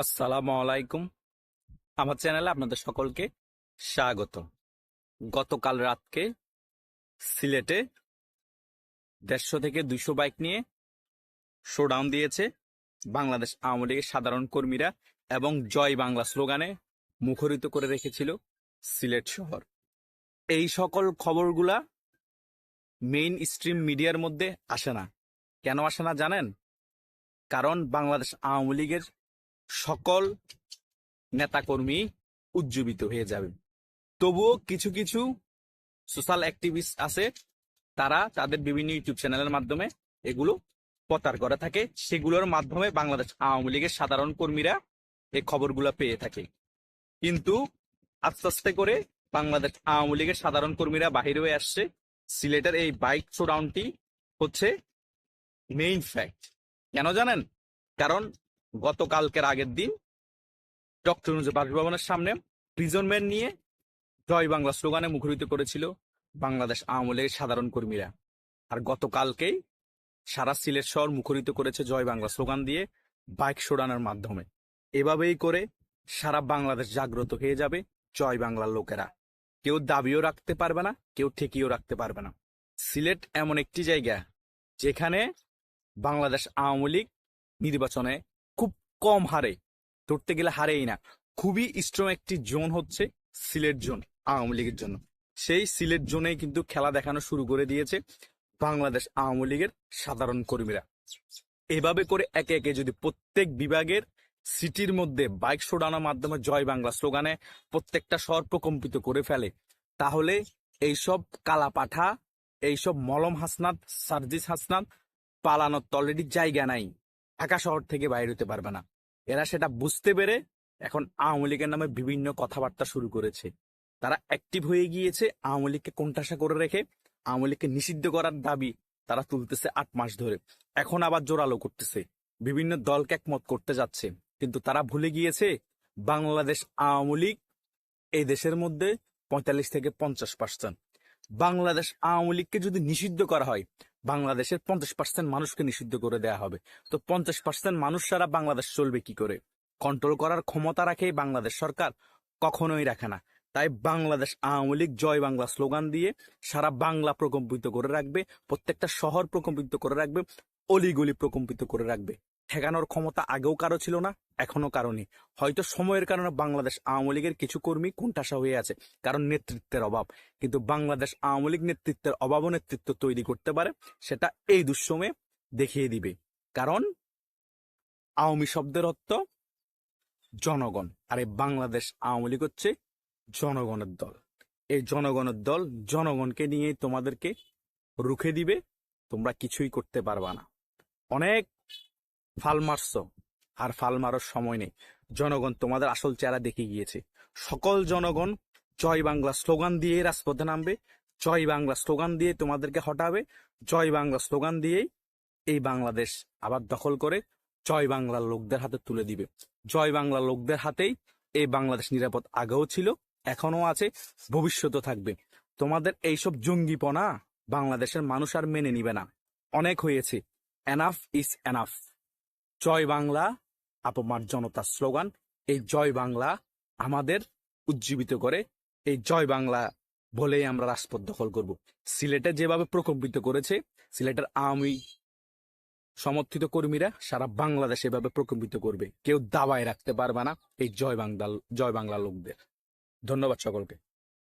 আসসালামু আলাইকুম। আমার চ্যানেলে আপনাদের সকলকে স্বাগত। গতকাল রাতকে সিলেটে দেড়শো থেকে দুইশো বাইক নিয়ে শোডাউন দিয়েছে বাংলাদেশ আওয়ামী লীগের সাধারণ কর্মীরা এবং জয় বাংলা স্লোগানে মুখরিত করে রেখেছিল সিলেট শহর। এই সকল খবরগুলা মেইন স্ট্রিম মিডিয়ার মধ্যে আসে না। কেন আসে না জানেন? কারণ বাংলাদেশ আওয়ামী লীগের সকল নেতাকর্মী উজ্জীবিত হয়ে যাবে। তবুও কিছু কিছু সোশ্যাল অ্যাক্টিভিস্ট আছে, তারা তাদের বিভিন্ন ইউটিউব চ্যানেলের মাধ্যমে এগুলো প্রচার করে থাকে। সেগুলোর মাধ্যমে বাংলাদেশ আওয়ামী লীগের সাধারণ কর্মীরা এই খবরগুলো পেয়ে থাকে। কিন্তু আস্তে আস্তে করে বাংলাদেশ আওয়ামী লীগের সাধারণ কর্মীরা বাহির হয়ে আসছে। সিলেটের এই বাইক শোডাউনটি হচ্ছে মেইন ফ্যাক্ট কেন জানেন? কারণ গতকালকের আগের দিন ডক্টর বাসভবনের সামনে প্রিজনম্যান নিয়ে জয় বাংলা স্লোগানে মুখরিত করেছিল বাংলাদেশ আওয়ামী লীগের সাধারণ কর্মীরা। আর গতকালকেই সারা সিলেট শহর মুখরিত করেছে জয় বাংলা স্লোগান দিয়ে বাইক সরানোর মাধ্যমে। এভাবেই করে সারা বাংলাদেশ জাগ্রত হয়ে যাবে জয় বাংলার লোকেরা। কেউ দাবিও রাখতে পারবে না, কেউ ঠেকিও রাখতে পারবে না। সিলেট এমন একটি জায়গা যেখানে বাংলাদেশ আওয়ামী লীগ নির্বাচনে কম হারে, ধরতে গেলে হারেই না। খুবই স্ট্রং একটি জোন হচ্ছে সিলেট জোন আওয়ামী লীগের জন্য। সেই সিলেট জোনেই কিন্তু খেলা দেখানো শুরু করে দিয়েছে বাংলাদেশ আওয়ামী লীগের সাধারণ কর্মীরা। এভাবে করে একে একে যদি প্রত্যেক বিভাগের সিটির মধ্যে বাইক শোডানোর মাধ্যমে জয় বাংলা স্লোগানে প্রত্যেকটা শহর প্রকম্পিত করে ফেলে, তাহলে এইসব কালাপাঠা, এইসব মলম হাসনাত, সার্জিস হাসনাত পালানোর তো অলরেডি জায়গা নাই। ঢাকা শহর থেকে বাইরে হতে পারবে না। এরা সেটা বুঝতে পেরে এখন আওয়ামী লীগের নামে বিভিন্ন কথাবার্তা শুরু করেছে। তারা অ্যাক্টিভ হয়ে গিয়েছে, আওয়ামী লীগকে কোণঠাসা করে রেখে, আওয়ামী লীগকে নিষিদ্ধ করার দাবি তারা তুলতেছে আট মাস ধরে। এখন আবার জোরালো করতেছে। বিভিন্ন দলকে একমত করতে যাচ্ছে। কিন্তু তারা ভুলে গিয়েছে, বাংলাদেশ আওয়ামী লীগ এই দেশের মধ্যে পঁয়তাল্লিশ থেকে পঞ্চাশ পার্সেন্ট বাংলাদেশ আওয়ামী লীগকে যদি নিষিদ্ধ করা হয় বাংলাদেশের পঞ্চাশ পার্সেন্ট মানুষকে নিষিদ্ধ করে দেয়া হবে। তো পঞ্চাশ পার্সেন্ট মানুষ সারা বাংলাদেশ চলবে কি করে? কন্ট্রোল করার ক্ষমতা রাখে বাংলাদেশ সরকার, কখনোই রাখে না। তাই বাংলাদেশ আওয়ামী লীগ জয় বাংলা স্লোগান দিয়ে সারা বাংলা প্রকম্পিত করে রাখবে, প্রত্যেকটা শহর প্রকম্পিত করে রাখবে, অলিগলি প্রকম্পিত করে রাখবে। ঠেকানোর ক্ষমতা আগেও কারও ছিল না এখনও কারও নেই। হয়তো সময়ের কারণে বাংলাদেশ আওয়ামী লীগের কিছু কর্মী কোণঠাসা হয়ে আছে, কারণ নেতৃত্বের অভাব। কিন্তু বাংলাদেশ আওয়ামী লীগ নেতৃত্বের অভাবও নেতৃত্ব তৈরি করতে পারে, সেটা এই দুঃসময়ে দেখিয়ে দিবে। কারণ আওয়ামী শব্দের অর্থ জনগণ, আর এই বাংলাদেশ আওয়ামী লীগ হচ্ছে জনগণের দল। এই জনগণের দল জনগণকে নিয়ে তোমাদেরকে রুখে দিবে, তোমরা কিছুই করতে পারবা না। অনেক ফাল মারছ। আর ফাল মারার সময় নেই। জনগণ, তোমাদের আসল চেহারা দেখে গিয়েছে। সকল জনগণ, জয় বাংলা স্লোগান দিয়ে রাজপথে নামবে। জয় বাংলা স্লোগান দিয়ে তোমাদেরকে হটাবে। জয় বাংলা স্লোগান দিয়েই এই বাংলাদেশ আবার দখল করে জয় বাংলার লোকদের হাতে তুলে দিবে। জয় বাংলা লোকদের হাতেই এই বাংলাদেশ নিরাপদ আগেও ছিল এখনও আছে, ভবিষ্যতেও থাকবে। তোমাদের এইসব জঙ্গিপনা বাংলাদেশের মানুষ আর মেনে নিবে না। অনেক হয়েছে। Enough is enough Joy Bangla আপমার জনতার স্লোগান, এই জয় বাংলা আমাদের উজ্জীবিত করে, এই জয় বাংলা বলেই আমরা রাজপথ দখল করব। সিলেটে যেভাবে প্রকম্পিত করেছে, সিলেটের আওয়ামী সমর্থিত কর্মীরা সারা বাংলাদেশ এভাবে প্রকম্পিত করবে। কেউ দাবায় রাখতে পারবে না এই জয় বাংলা জয় বাংলা লোকদের। ধন্যবাদ সকলকে।